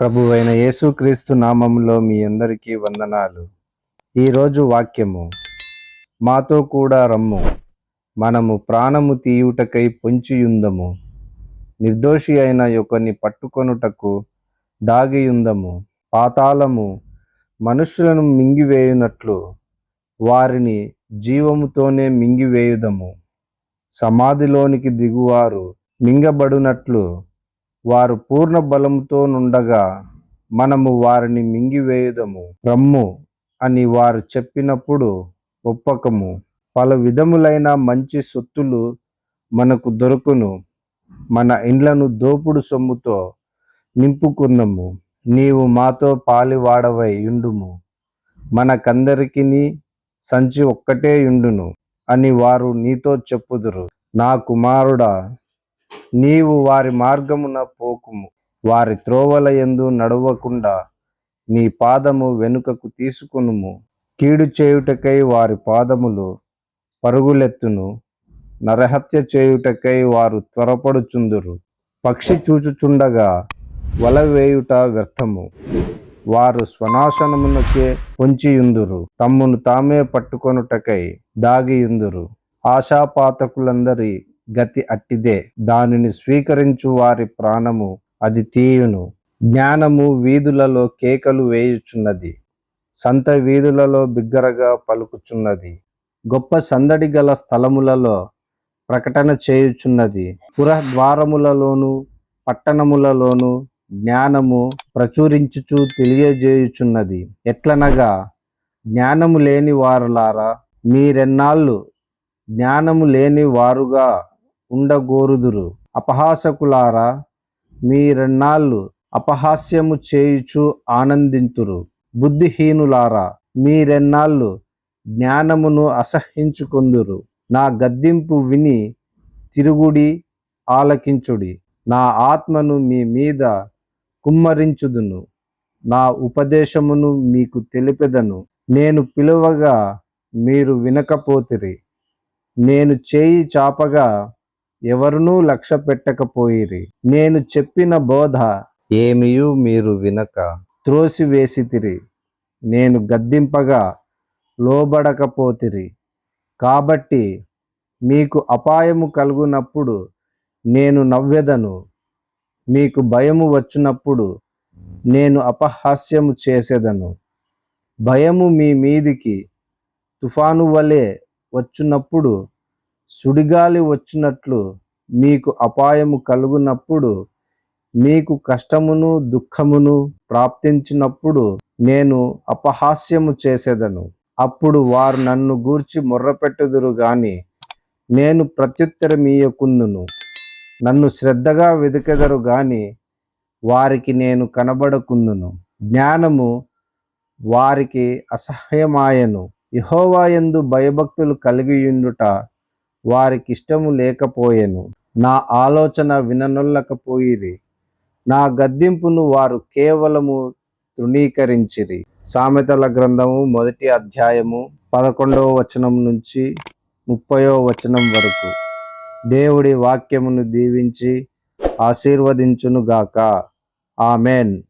ప్రభువైన యేసుక్రీస్తు నామంలో మీ అందరికీ వందనాలు. ఈరోజు వాక్యము మాతో కూడా రమ్ము మనము ప్రాణము తీయుటకై పొంచియుందము. నిర్దోషి అయిన యొక్కని పట్టుకొనుటకు దాగియుందము. పాతాళము మనుషులను మింగివేయునట్లు వారిని జీవముతోనే మింగివేయుదము. సమాధిలోనికి దిగువారు మింగబడునట్లు వారు పూర్ణ బలముతో నుండగా మనము వారిని మింగివేయుదము. రమ్ము అని వారు చెప్పినప్పుడు ఒప్పకము. పలు విధములైన మంచి సొత్తులు మనకు దొరుకును. మన ఇండ్లను దోపుడు సొమ్ముతో నింపుకున్నము. నీవు మాతో పాలివాడవై యుండుము. మనకందరికిని సంచి ఒక్కటే యుండును అని వారు నీతో చెప్పుదురు. నా కుమారుడా నీవు వారి మార్గమున పోకుము. వారి త్రోవల ఎందు నడవకుండా నీ పాదము వెనుకకు తీసుకునుము. కీడు చేయుటకై వారి పాదములు పరుగులెత్తును. నరహత్య చేయుటకై వారు త్వరపడుచుందురు. పక్షి చూచుచుండగా వల వేయుట వ్యర్థము. వారు స్వనాశనమునకే పొంచియుందురు. తమ్మును తామే పట్టుకొనుటకై దాగియుందురు. ఆశాపాతకులందరి గతి అట్టిదే. దానిని స్వీకరించు వారి ప్రాణము అది తీయును. జ్ఞానము వీధులలో కేకలు వేయుచున్నది. సంత వీధులలో బిగ్గరగా పలుకుచున్నది. గొప్ప సందడి గల స్థలములలో ప్రకటన చేయుచున్నది. పురద్వారములలోను పట్టణములలోను జ్ఞానము ప్రచురించుచు తెలియజేయుచున్నది. ఎట్లనగా జ్ఞానము లేని వారులారా మీరెన్నాళ్ళు జ్ఞానము లేని వారుగా ఉండగోరుదురు. అపహాసకులారా మీరెన్నాళ్ళు అపహాస్యము చేయుచు ఆనందింతురు. బుద్ధిహీనులారా మీరెన్నాళ్ళు జ్ఞానమును అసహించుకొందురు నా గద్దింపు విని తిరుగుడి ఆలకించుడి. నా ఆత్మను మీ మీద కుమ్మరించుదును. నా ఉపదేశమును మీకు తెలిపెదను. నేను పిలువగా మీరు వినకపోతిరి. నేను చేయి చాపగా ఎవరునూ లక్ష్య పెట్టకపోయిరి. నేను చెప్పిన బోధ ఏమియు మీరు వినక. త్రోసివేసితిరి. నేను గద్దింపగా లోబడకపోతిరి. కాబట్టి మీకు అపాయము కలుగునప్పుడు నేను నవ్వెదను. మీకు భయము వచ్చినప్పుడు నేను అపహాస్యము చేసేదను. భయము మీ మీదికి తుఫాను వలె వచ్చినప్పుడు సుడిగాలి వచ్చినట్లు మీకు అపాయము కలుగునప్పుడు మీకు కష్టమును దుఃఖమును ప్రాప్తించినప్పుడు నేను అపహాస్యము చేసేదను. అప్పుడు వారు నన్ను గూర్చి మొర్రపెట్టుదురు గాని నేను ప్రత్యుత్తరమీయకుందును. నన్ను శ్రద్ధగా వెతికెదరు గాని వారికి నేను కనబడకుందును. జ్ఞానము వారికి అసహ్యమాయను. యహోవాయందు భయభక్తులు కలిగియుండుట వారికి ఇష్టము లేకపోయెను. నా ఆలోచన విననొల్లకపోయిరి. నా గద్దింపును వారు కేవలము తృణీకరించిరి. సామెతల గ్రంథము మొదటి అధ్యాయము పదకొండవ వచనం నుంచి ముప్పయో వచనం వరకు. దేవుడి వాక్యమును దీవించి ఆశీర్వదించునుగాక. ఆమెన్.